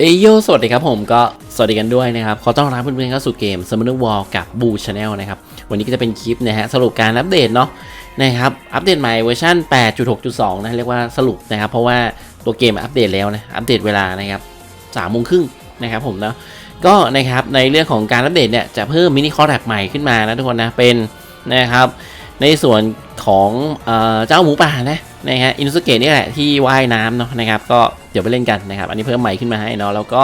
เอยโยสวัสดีครับผมก็สวัสดีกันด้วยนะครับ ขอต้อนรับเพื่อนๆเข้าสู่เกม Summoner War กับบูชาแนลนะครับ วันนี้ก็จะเป็นคลิปนะฮะสรุปการอัปเดตเนาะนะครับ อัปเดตใหม่เวอร์ชัน8.6.2 นะ เรียกว่าสรุปนะครับ เพราะว่าตัวเกมอัปเดตแล้วนะ อัปเดตเวลานะครับ3โมงครึ่งนะครับผมนะก็นะครับในเรื่องของการอัปเดตเนี่ยจะเพิ่มมินิคอร์แรกใหม่ขึ้นมานะทุกคนนะเป็นนะครับในส่วนของเอ่อเจ้าหมูป่านะนะฮะอินุสเกะนี่แหละที่ว่ายน้ำเนาะนะครับก็ ดี๋ยวไปเล่นกันนะครับ อันนี้เพิ่มใหม่ขึ้นมาให้เนาะแล้วก็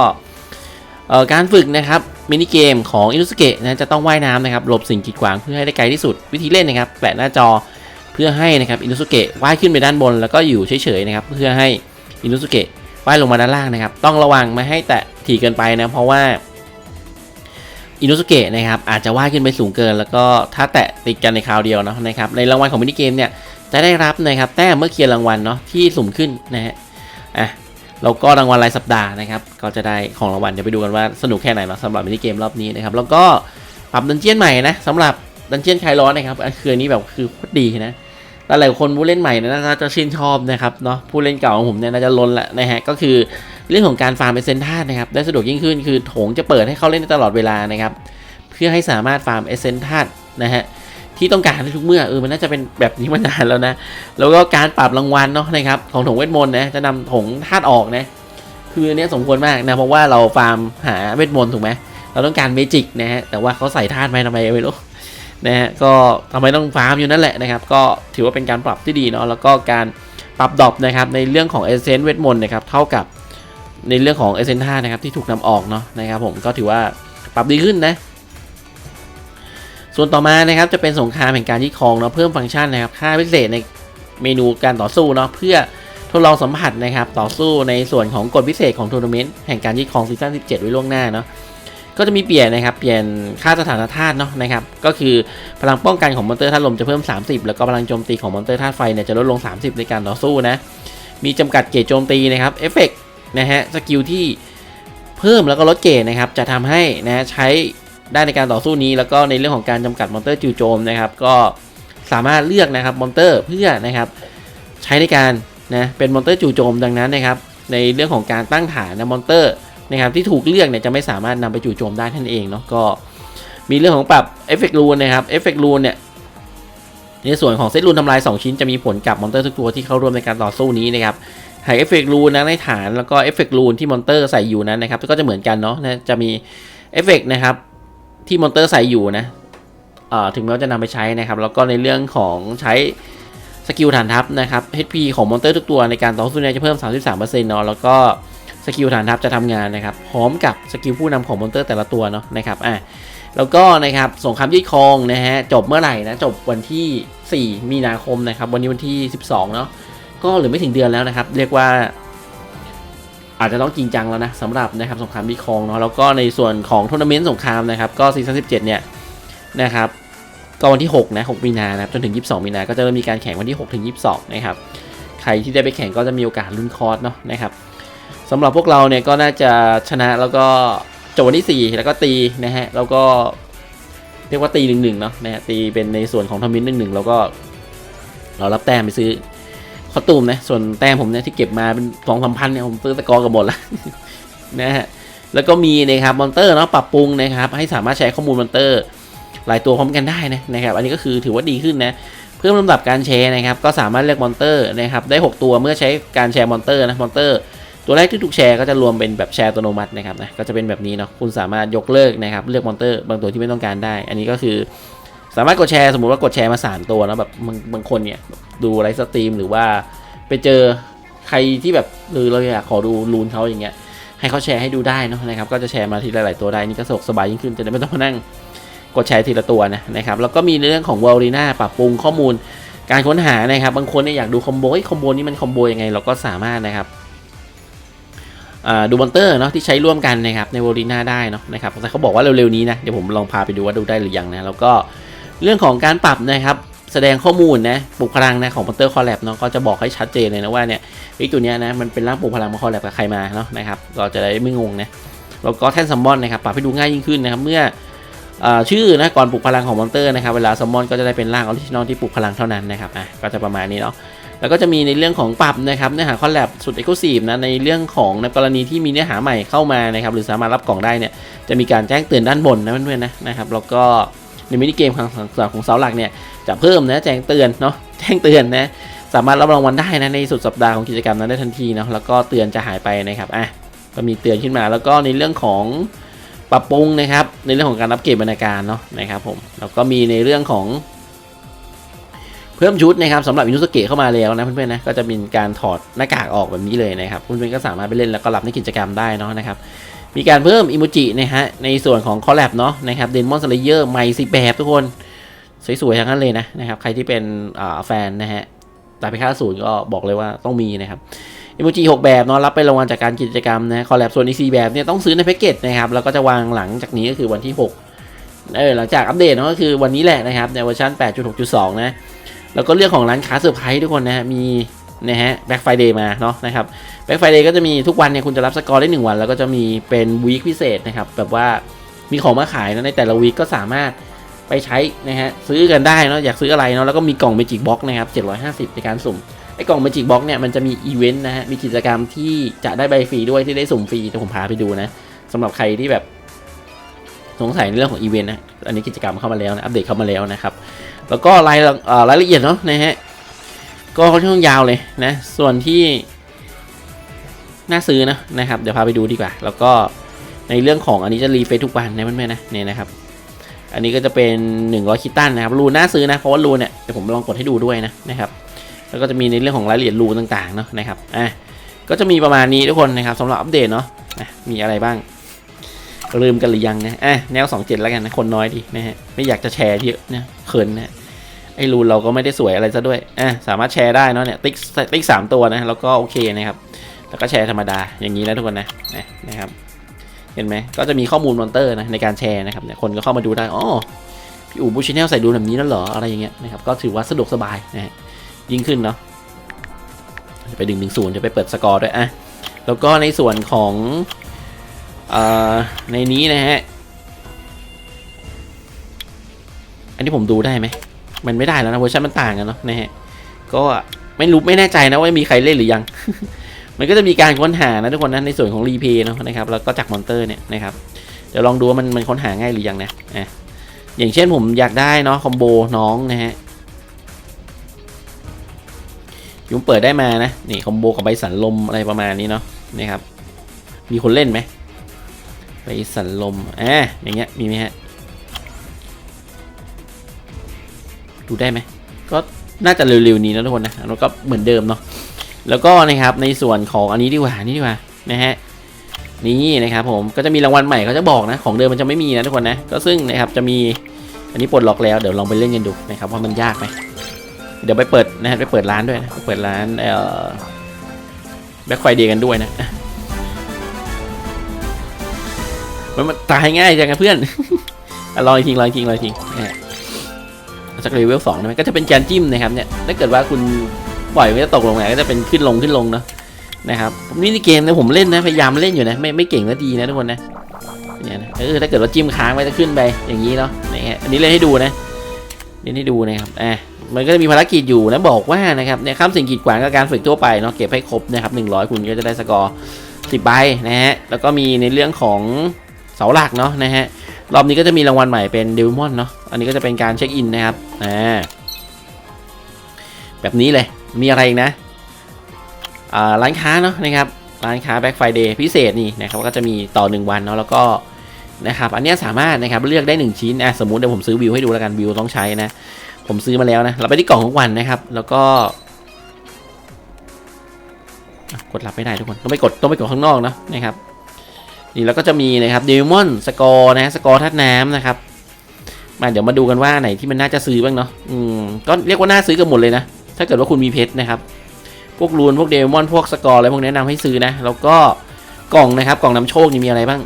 การฝึกนะครับมินิเกมของอินุสเกะนะจะต้องว่ายน้ำนะครับหลบสิ่งกีดขวางเพื่อให้ได้ไกลที่สุดวิธีเล่นนะครับแปะหน้าจอเพื่อให้นะครับอินุสเกะว่ายขึ้นไปด้านบน แล้วก็อยู่เฉยๆนะครับเพื่อให้อินุสเกะว่ายลงมาด้านล่างนะครับ ต้องระวังไม่ให้แตะถี่เกินไปนะเพราะว่าอินุสเกะนะครับอาจจะว่ายขึ้นไปสูงเกิน แล้วก็ถ้าแตะติดกันในคราวเดียวเนาะนะครับในรางวัลของมินิเกมเนี่ยจะได้รับนะครับแต้มเมื่อเคลียร์รางวัลเนาะที่สุ่มขึ้นนะฮะอะ แล้วก็รางวัลรายสัปดาห์นะครับก็จะได้ของรางวัลเดี๋ยวไปดูกันว่าสนุกแค่ไหนเนาะสำหรับมินิเกมรอบนี้นะครับแล้วก็ปรับดันเจียนใหม่นะสำหรับดันเจียนคลายร้อนนะครับอันคืนนี้แบบคือโคตรดีนะหลายคนผู้เล่นใหม่นยน่าจะชื่นชอบนะครับเนาะผู้เล่นเก่าของผมเนี่ยน่าจะล้นละนะฮะก็คือเรื่องของการฟาร์มเอเซนท่านะครับได้สะดวกยิ่งขึ้นคือโถงจะเปิดให้เขาเล่นตลอดเวลานะครับเพื่อให้สามารถฟาร์มเอเซนทัสนะฮะ ที่ต้องการในทุกเมื่อเออมันน่าจะเป็นแบบนี้มานานแล้วนะ แล้วก็การปรับรางวัลเนาะนะครับของถงเวทมนต์นะจะนำถงธาตุออกนะคืออันนี้สมควรมากนะเพราะว่าเราฟาร์มหาเวทมนต์ถูกไหมเราต้องการเมจิกนะฮะแต่ว่าเขาใส่ธาตุไหมทำไมไม่รู้นะฮะก็ทำไมต้องฟาร์มอยู่นั่นแหละนะครับก็ถือว่าเป็นการปรับที่ดีเนาะแล้วก็การปรับดรอปนะครับในเรื่องของเอเซนเวทมนต์นะครับเท่ากับในเรื่องของเอเซนท่านะครับที่ถูกนำออกเนาะนะครับผมก็ถือว่าปรับดีขึ้นนะ ส่วนต่อมานะครับจะเป็นสงครามแห่งการยึดครองเนาะเพิ่มฟังก์ชันนะครับค่าพิเศษในเมนูการต่อสู้เนาะเพื่อทดลองสัมผัสนะครับต่อสู้ในส่วนของกฎพิเศษของทัวร์นาเมนต์แห่งการยึดครองซีซั่น17 ไว้ล่วงหน้าเนาะก็จะมีเปลี่ยนนะครับเปลี่ยนค่าสถานธาตุเนาะนะครับก็คือพลังป้องกันของมอนเตอร์ธาตุลมจะเพิ่ม 30 แล้วก็พลังโจมตีของมอนเตอร์ธาตุไฟเนี่ยจะลดลง 30 ในการต่อสู้นะมีจำกัดเกจโจมตีนะครับเอฟเฟกนะฮะสกิลที่เพิ่มแล้วก็ลดเกจนะครับจะทำให้นะใช้ ได้ในการต่อสู้นี้ แล้วก็ในเรื่องของการจำกัดมอนเตอร์จู่โจมนะครับ ก็สามารถเลือกนะครับมอนเตอร์เพื่อนะครับใช้ในการนะเป็นมอนเตอร์จู่โจมดังนั้นนะครับ ในเรื่องของการตั้งฐานนะมอนเตอร์นะครับที่ถูกเลือกเนี่ยจะไม่สามารถนำไปจู่โจมได้ท่านเองเนาะก็มีเรื่องของปรับเอฟเฟกต์รูนนะครับเอฟเฟกต์รูนเนี่ยในส่วนของเซตรูนทำลาย 2 ชิ้นจะมีผลกับมอนเตอร์ทุกตัวที่เข้าร่วมในการต่อสู้นี้นะครับหากเอฟเฟกต์รูนนะในฐานแล้วก็เอฟเฟกต์รูนที่มอนเตอร์ใส่อยู่นั้นนะครับก็จะเหมือนกันเนาะนะจะมีเอฟเฟกต์นะครับ ที่มอนเตอร์ใส่อยู่นะถึงแม้ว่าจะนำไปใช้นะครับ แล้วก็ในเรื่องของใช้สกิลฐานทัพนะครับ HP ของมอนเตอร์ทุกตัวในการต่อสู้เนี่ยจะเพิ่ม 33%เนาะแล้วก็สกิลฐานทัพจะทำงานนะครับ พร้อมกับสกิลผู้นำของมอนเตอร์แต่ละตัวเนาะนะครับอะแล้วก็นะครับสงครามยึดครองนะฮะจบเมื่อไหร่นะจบวันที่ 4 มีนาคมนะครับ วันนี้วันที่ 12 เนาะก็เหลือไม่ถึงเดือนแล้วนะครับ เรียกว่า อาจจะต้องจริงจังแล้วนะสำหรับนะครับสงครามบีคองเนาะแล้วก็ในส่วนของทัวร์นาเมนต์สงครามนะครับก็ซีซั่น17เนี่ยนะครับก็วันที่6นะ6มีนานะครับจนถึง 22 มีนา ก็จะเริ่มมีการแข่งวันที่6ถึง22 นะครับ ใครที่ได้ไปแข่งก็จะมีโอกาสลุ้นคอร์สเนาะนะครับสำหรับพวกเราเนี่ยก็น่าจะชนะแล้วก็จบวันที่ 4 แล้วก็ตีนะฮะแล้วก็เรียกว่าตีหนึ่งหนึ่งเนาะนะฮะตีเป็นในส่วนของทัวร์นาเมนต์หนึ่งหนึ่งแล้วก็เรารับแต้มไปซื้อ คอตูมนะ ส่วนแต้มผมเนี่ยที่เก็บมาเป็นสองสามพันเนี่ยผมซื้อตะกอกันหมดแล้วนะฮะ แล้วก็มีนะครับมอนเตอร์เนาะปรับปรุงนะครับ ให้สามารถใช้ข้อมูลมอนเตอร์หลายตัวพร้อมกันได้นะนะครับ อันนี้ก็คือถือว่าดีขึ้นนะเพิ่มลำดับการแชร์นะครับ ก็สามารถเลือกมอนเตอร์นะครับ ได้ 6 ตัวเมื่อใช้การแชร์มอนเตอร์นะมอนเตอร์ตัวแรกที่ถูกแชร์ก็จะรวมเป็นแบบแชร์อัตโนมัตินะครับนะก็จะเป็นแบบนี้เนาะคุณสามารถยกเลิกนะครับเลือกมอนเตอร์บางตัวที่ไม่ต้องการได้ อันนี้ก็คือ สามารถกดแชร์สมมติว่ากดแชร์มาสามตัวนะแบบบางบางคนเนี่ยดูไลฟ์สตรีมหรือว่าไปเจอใครที่แบบหรือเราอยากขอดูรูนเขาอย่างเงี้ยให้เขาแชร์ให้ดูได้นะนะครับ ก็จะแชร์มาทีละหลายตัวได้นี่ก็สะดวกสบายยิ่งขึ้นจะได้ไม่ต้องมานั่งกดแชร์ทีละตัวนะนะครับแล้วก็มีเรื่องของวอลลีน่าปรับปรุงข้อมูลการค้นหานะครับ บางคนเนี่ยอยากดูคอมโบไอ้คอมโบนี้มันคอมโบยังไงเราก็สามารถนะครับดูมอนเตอร์เนาะที่ใช้ร่วมกันนะครับในวอลลีน่าได้เนาะนะครับแต่เขาบอกว่าเร็ว ๆ นี้นะเดี๋ยวผมลองพาไปดูว่าดูได้หรือยังนะแล้วก็ เรื่องของการปรับนะครับแสดงข้อมูลนะปลุกพลังนะของมอนเตอร์คอลแลบเนาะก็จะบอกให้ชัดเจนเลยนะว่าเนี่ยไอ้ตัวเนี้ยนะมันเป็นร่างปลุกพลังมาคอลแลบกับใครมาเนาะนะครับก็จะได้ไม่งงนะแล้วก็แท่นซัมมอนนะครับปรับให้ดูง่ายยิ่งขึ้นนะครับเมื่ออชื่อนะก่อนปลุกพลังของมอนเตอร์นะครับเวลาซัมมอนก็จะได้เป็นร่างออริจินอลที่ปลุกพลังเท่านั้นนะครับอะก็จะประมาณนี้เนาะแล้วก็จะมีในเรื่องของปรับนะครับเนื้อหาคอลแลบสุดเอ็กซ์คลูซีฟนะในเรื่องของในกรณีที่มีเนื้อหาใหม่เข้ามานะครับหรือสามารถรับกล่องได้เนี่ยจะมีการแจ้งเตือนด้านบนนะเพื่อนๆนะนะครับแล้วก็ ในมินิเกมของของของเสาหลักเนี่ยจะเพิ่มนะแจ้งเตือนเนาะแจ้งเตือนนะสามารถรับรางวัลได้นะในสุดสัปดาห์ของกิจกรรมนั้นได้ทันทีเนาะแล้วก็เตือนจะหายไปนะครับอะก็มีเตือนขึ้นมาแล้วก็ในเรื่องของปรับปรุงนะครับ ในเรื่องของการรับเก็บบรรณาการเนาะนะครับผมแล้วก็มีในเรื่องของ เพิ่มชุดนะครับสำหรับอินุสเกะเข้ามาแล้วนะเพื่อนๆนะก็จะมีการถอดหน้ากากออกแบบนี้เลยนะครับเพื่อนๆก็สามารถไปเล่นแล้วก็รับในกิจกรรมได้เนาะนะครับ มีการเพิ่มอิโมจินะฮะในส่วนของคอลแลบเนาะนะครับเดนมอนสเลเยอร์ใหม่สิแบบทุกคน สวยๆทั้งนั้นเลยนะนะครับใครที่เป็นแฟนนะฮะตาไปค่าศูนย์ก็บอกเลยว่าต้องมีนะครับอิโมจิ6แบบเนาะรับไปรางวัลจากการกิจกรรมนะคอลแลบส่วนอีซีแบบเนี่ยต้องซื้อในแพ็กเกจนะครับแล้วก็จะวางหลังจากนี้ก็คือวันที่ 6 เออหลังจากอัปเดตเนาะก็คือวันนี้แหละนะครับในเวอร์ชัน8.6.2 นะแล้วก็เรื่องของร้านค้าเซอร์ไพรส์ทุกคนนะฮะมี นะฮะแบ็คไฟเดย์มาเนาะนะครับแบ็คไฟเดย์ก็จะมีทุกวันเนี่ยคุณจะรับสกอร์ได้ 1 วัน แล้วก็จะมีเป็นวีคพิเศษนะครับแบบว่ามีของมาขายนะในแต่ละวีคก็สามารถไปใช้นะฮะซื้อกันได้เนาะอยากซื้ออะไรเนาะแล้วก็มีกล่องเมจิกบ็อกนะครับ 750 ในการสุ่มไอ้กล่องเมจิกบ็อกเนี่ยมันจะมีอีเวนต์นะฮะมีกิจกรรมที่จะได้ใบฟรีด้วยที่ได้สุ่มฟรีเดี๋ยวผมพาไปดูนะสำหรับใครที่แบบสงสัยในเรื่องของอีเวนต์นะอันนี้กิจกรรมเข้ามาแล้วนะอัปเดตเข้ามาแล้วนะครับแล้วก็รายรายละเอียดเนาะนะฮะ ก็ค่อนข้างยาวเลยนะ ส่วนที่น่าซื้อนะนะครับ เดี๋ยวพาไปดูดีกว่า แล้วก็ในเรื่องของอันนี้จะรีเฟซทุกวันนะเพื่อนๆนะเนี่ยนะครับ อันนี้ก็จะเป็น 100คิตตันนะครับรูน่าซื้อนะเพราะว่ารูเนี่ยเดี๋ยวผมลองกดให้ดูด้วยนะนะครับ แล้วก็จะมีในเรื่องของรายละเอียดรูต่างๆเนาะนะครับอะก็จะมีประมาณนี้ทุกคนนะครับสำหรับอัปเดตเนาะะมีอะไรบ้างลืมกันหรือยังนะอะแนว 27 แล้วกันนะคนน้อยดีนะฮะไม่อยากจะแชร์เยอะนะเขินนะ ไอ้รูนเราก็ไม่ได้สวยอะไรซะด้วยอะสามารถแชร์ได้เนาะเนี่ยติ๊กติ๊กสามตัวนะแล้วก็โอเคนะครับ แล้วก็แชร์ธรรมดาอย่างนี้นะทุกคนนะนะนะครับ เห็นไหมก็จะมีข้อมูลมอนเตอร์นะในการแชร์นะครับเนี่ยคนก็เข้ามาดูได้อ๋อพี่อู๋บูชิเนลใส่ดูแบบนี้แล้วเหรออะไรอย่างเงี้ยนะครับก็ถือว่าสะดวกสบายนะฮะยิ่งขึ้นเนาะจะไปดึงดึงศูนย์จะไปเปิดสกอร์ด้วยอะแล้วก็ในส่วนของอ่อในนี้นะฮะอันนี้ผมดูได้ไหม มันไม่ได้แล้วนะเวอร์ชันมันต่างกันเนาะนะฮะก็ไม่รู้ไม่แน่ใจนะว่ามีใครเล่นหรือยัง มันก็จะมีการค้นหานะทุกคนนะในส่วนของรีเพย์เนาะนะครับแล้วก็จากมอนเตอร์เนี่ยนะครับเดี๋ยวลองดูว่ามันมันค้นหาง่ายหรือยังนะอะอย่างเช่นผมอยากได้เนาะคอมโบน้องนะฮะยุมเปิดได้มานะนี่คอมโบกับใบสันลมอะไรประมาณนี้เนาะนะครับ มีคนเล่นไหมไปสันลมอ่าอย่างเงี้ยมีไหมฮะ ดูได้ไหมก็น่าจะเร็วๆนี้นะทุกคนนะแล้วก็เหมือนเดิมเนาะแล้วก็นะครับในส่วนของอันนี้ดีกว่านี่ดีกว่านะฮะนี่นะครับผมก็จะมีรางวัลใหม่เขาจะบอกนะของเดิมมันจะไม่มีนะทุกคนนะก็ซึ่งนะครับจะมีอันนี้ปลดล็อกแล้วเดี๋ยวลองไปเล่นกันดูนะครับว่ามันยากไหมเดี๋ยวไปเปิดนะฮะไปเปิดร้านด้วยนะไปเปิดร้านเอ่อแบ็คไฟเดย์กันด้วยนะมันตายง่ายจังนะเพื่อนอลองอีกทีลองอีกทีลองอีกทีนะ จากเลเวลสองนะก็จะเป็นการจิ้มนะครับเนี่ยถ้าเกิดว่าคุณปล่อยมันจะตกลงไหนก็จะเป็นขึ้นลงขึ้นลงเนาะนะครับนี่ในเกมนะผมเล่นนะพยายามเล่นอยู่นะไม่ไม่เก่งก็ดีนะทุกคนนะเนี่ยนะเออถ้าเกิดว่าจิ้มค้างไว้จะขึ้นไปอย่างนี้เนาะนี่ฮะอันนี้เล่นให้ดูนะเล่นให้ดูนะครับอะมันก็จะมีภารกิจอยู่นะบอกว่านะครับเนี่ยข้ามสิ่งกีดขวางกับการฝึกทั่วไปเนาะเก็บให้ครบนะครับ100 คุณก็จะได้สกอร์10ใบนะฮะแล้วก็มีในเรื่องของเสาหลักเนาะนะฮะ รอบนี้ก็จะมีรางวัลใหม่เป็นเดลมอนเนาะ อันนี้ก็จะเป็นการเช็คอินนะครับ อ่า แบบนี้เลย มีอะไรอีกนะ อ่า ร้านค้าเนาะนะครับ ร้านค้า Black Friday พิเศษนี่นะครับ ก็จะมีต่อ 1 วันเนาะ แล้วก็นะครับ อันเนี้ยสามารถนะครับเลือกได้ 1 ชิ้น อะ สมมุติเดี๋ยวผมซื้อวิวให้ดูแล้วกันวิวต้องใช้นะ ผมซื้อมาแล้วนะ เราไปที่กล่องของวันนะครับ แล้วก็กดรับไม่ได้ทุกคน ต้องไปกด ต้องไปกดข้างนอกเนาะนะครับ นี่แล้วก็จะมีนะครับเดมอนสกอร์นะสกอร์ธาตุน้ำนะครับมาเดี๋ยวมาดูกันว่าไหนที่มันน่าจะซื้อบ้างเนาะอืมก็เรียกว่าน่าซื้อกันหมดเลยนะ ถ้าเกิดว่าคุณมีเพชรนะครับ พวกรูนพวกเดมอนพวกสกอร์อะไรพวกแนะนำให้ซื้อนะ แล้วก็กล่องนะครับกล่องนำโชคนี่มีอะไรบ้าง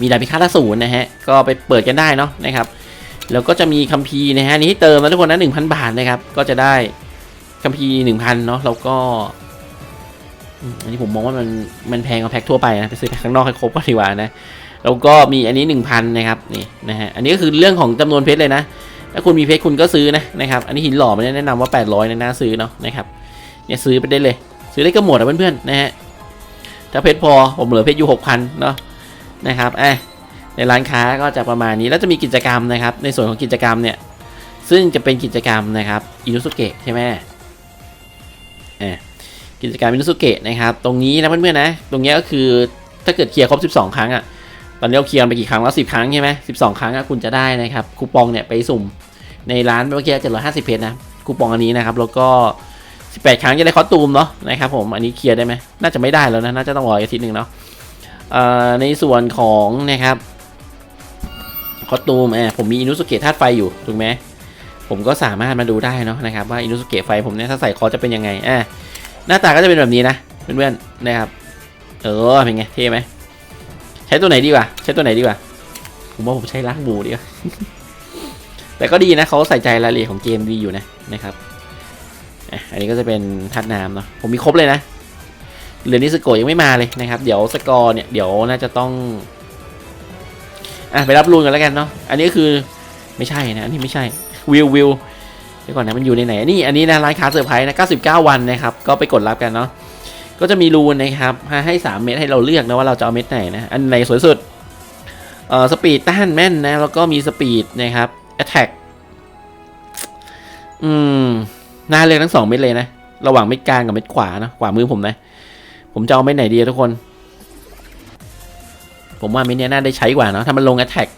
มีดาบพิฆาตอสูรนะฮะก็ไปเปิดกันได้เนาะนะครับ แล้วก็จะมีคัมภีร์นะฮะอันนี้ให้เติมนะทุกคนนะหนึ่งพันบาทนะครับก็จะได้คัมภีร์หนึ่งพันเนาะแล้วก็ อันนี้ผมมองว่ามันมันแพงกว่าแพ็คทั่วไปนะไปซื้อแพ็คข้างนอกให้ครบก็ดีกว่านะแล้วก็มีอันนี้1,000นะครับนี่นะฮะอันนี้ก็คือเรื่องของจำนวนเพชรเลยนะถ้าคุณมีเพชรคุณก็ซื้อนะนะครับอันนี้หินหล่อมันแนะนำว่า 800นะน่าซื้อเนาะนะครับเนี่ยซื้อไปได้เลย ซื้อได้ก็หมดอะเพื่อนๆนะฮะถ้าเพชรพอผมเหลือเพชรอยู่6,000เนาะนะครับอะในร้านค้าก็จะประมาณนี้แล้วจะมีกิจกรรมนะครับ ในส่วนของกิจกรรมเนี่ยซึ่งจะเป็นกิจกรรมนะครับอินุสุเกะใช่ไหมอะ กิจกรรมินุสุเกะนะครับ ตรงนี้นะเพื่อนๆนะ ตรงนี้ก็คือถ้าเกิดเคลียร์ครบ 12 ครั้งอะ ตอนนี้เราเคลียร์ไปกี่ครั้งแล้ว 10 ครั้งใช่ไหม12 ครั้งอะคุณจะได้นะครับคูปองเนี่ยไปสุ่มในร้านเมื่อกี้750 เพชรนะคูปองอันนี้นะครับแล้วก็ 18 ครั้งจะได้คอตูมเนาะนะครับผมอันนี้เคลียร์ได้ไหมน่าจะไม่ได้แล้วนะน่าจะต้องรออีกอาทิตย์หนึ่งเนาะในส่วนของนะครับคอตูมเออผมมีอินุสุเกะธาตุไฟอยู่ถูกไหมผมก็สามารถมาดูได้เนาะนะครับว่าอินุสุเกะไฟผมเนี่ยถ้าใส่คอจะเป็นยังไงอะ น้าตาก็จะเป็นแบบนี้นะเพื่อนๆนะครับ เออเป็นไงเท่ไหมใช้ตัวไหนดีกว่า ใช้ตัวไหนดีกว่าผมว่าผมใช้ล้างหมูดีกว่าแต่ก็ดีนะเขาใส่ใจรายละเอียดของเกมดีอยู่นะนะครับอันนี้ก็จะเป็นทัดน้ำเนาะผมมีครบเลยนะเหลือนิสโกยังไม่มาเลยนะครับ เดี๋ยวสกอร์เนี่ยเดี๋ยวน่าจะต้องอะไปรับรูนกันแล้วกันเนาะอันนี้คือไม่ใช่นะอันนี้ไม่ใช่วิววิว เดี๋ยวก่อนนะมันอยู่ในไหนนี่อันนี้นะร้านค้าเซอร์ไพรส์นะ99 วันนะครับก็ไปกดรับกันเนาะก็จะมีรูนนะครับให้ 3 เม็ดให้เราเลือกนะว่าเราจะเอาเม็ดไหนนะอันไหนสวยสุดเอ่อสปีดต้านแม่นนะแล้วก็มีสปีดนะครับแอตแทกอืมน่าเลือกทั้งสองเม็ดเลยนะ ระหว่างเม็ดกลางกับเม็ดขวานะขวามือผมนะ ผมจะเอาเม็ดไหนดีทุกคน ผมว่าเม็ดเนี้ยน่าได้ใช้กว่าเนาะถ้ามันลงแอตแทก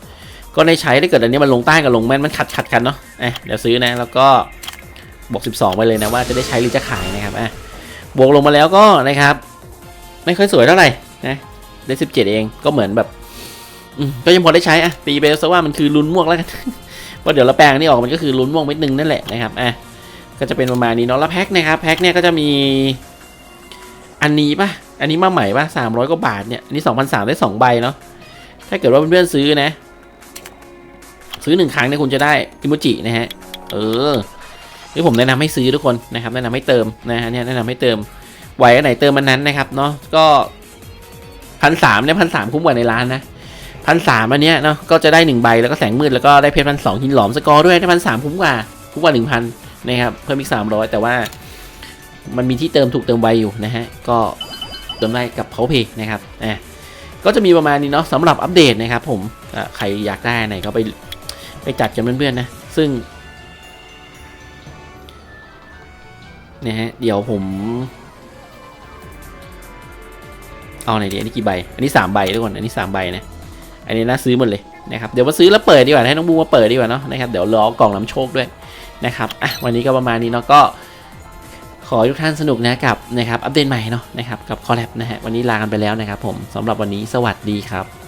ก็ได้ใช้ถ้าเกิดอันนี้มันลงใต้กับลงแม่นมันขัดขัดกันเนาะเอ้เดี๋ยวซื้อนะแล้วก็บวก 12 ไปเลยนะว่าจะได้ใช้หรือจะขายนะครับอะบวกลงมาแล้วก็นะครับ ไม่ค่อยสวยเท่าไหร่นะได้สิบเจ็ดเองก็เหมือนแบบก็ยังพอได้ใช้อะตีไปซะว่ามันคือลุ้นม่วงแล้วกันเพราะเดี๋ยวเราแปลงนี่ออกมันก็คือลุ้นม่วงเม็ดหนึ่งนั่นแหละนะครับอะก็จะเป็นประมาณนี้เนาะแล้วแพ็คนะครับแพ็คเนี่ยก็จะมีอันนี้ปะอันนี้มาใหม่ปะสามร้อยกว่าบาทเนี่ยอันนี้สองพันสามได้สองใบเนาะถ้าเกิดว่าเพื่อนๆซื้อนะ ซื้อหนึ่งครั้งเนี่ยคุณจะได้อิโมจินะฮะ เออนี่ผมแนะนำให้ซื้อทุกคนนะครับ แนะนำให้เติมนะฮะเนี่ยแนะนำให้เติมไหวอันไหนเติมมันนั้นนะครับเนาะก็พันสามเนี่ยพันสามคุ้มกว่าในร้านนะพันสามอันเนี้ยเนาะก็จะได้หนึ่งใบแล้วก็แสงมืดแล้วก็ได้เพชรพันสองหินหลอมสกอร์ด้วยได้พันสามคุ้มกว่าคุ้มกว่าหนึ่งพันนะครับเพิ่มอีกสามร้อยแต่ว่ามันมีที่เติมถูกเติมไวอยู่นะฮะก็เติมได้กับเขาเพย์นะครับอะก็จะมีประมาณนี้เนาะสำหรับอัปเดตนะครับผมใครอยากได้ไหนก็ไป ไปจัดกันเพื่อนๆนะ ซึ่งนะฮะเดี๋ยวผม เอาไหนดีอันนี้กี่ใบ อันนี้สามใบทุกคนอันนี้สามใบนะ อันนี้น่าซื้อหมดเลยนะครับ เดี๋ยวมาซื้อแล้วเปิดดีกว่า ให้น้องบูมาเปิดดีกว่าเนาะนะครับ เดี๋ยวรอกล่องน้ำโชคด้วยนะครับอะวันนี้ก็ประมาณนี้เนาะก็ขอทุกท่านสนุกนะกับนะครับอัปเดตใหม่เนาะนะครับกับคอลแลบนะฮะวันนี้ลากันไปแล้วนะครับผมสำหรับวันนี้สวัสดีครับ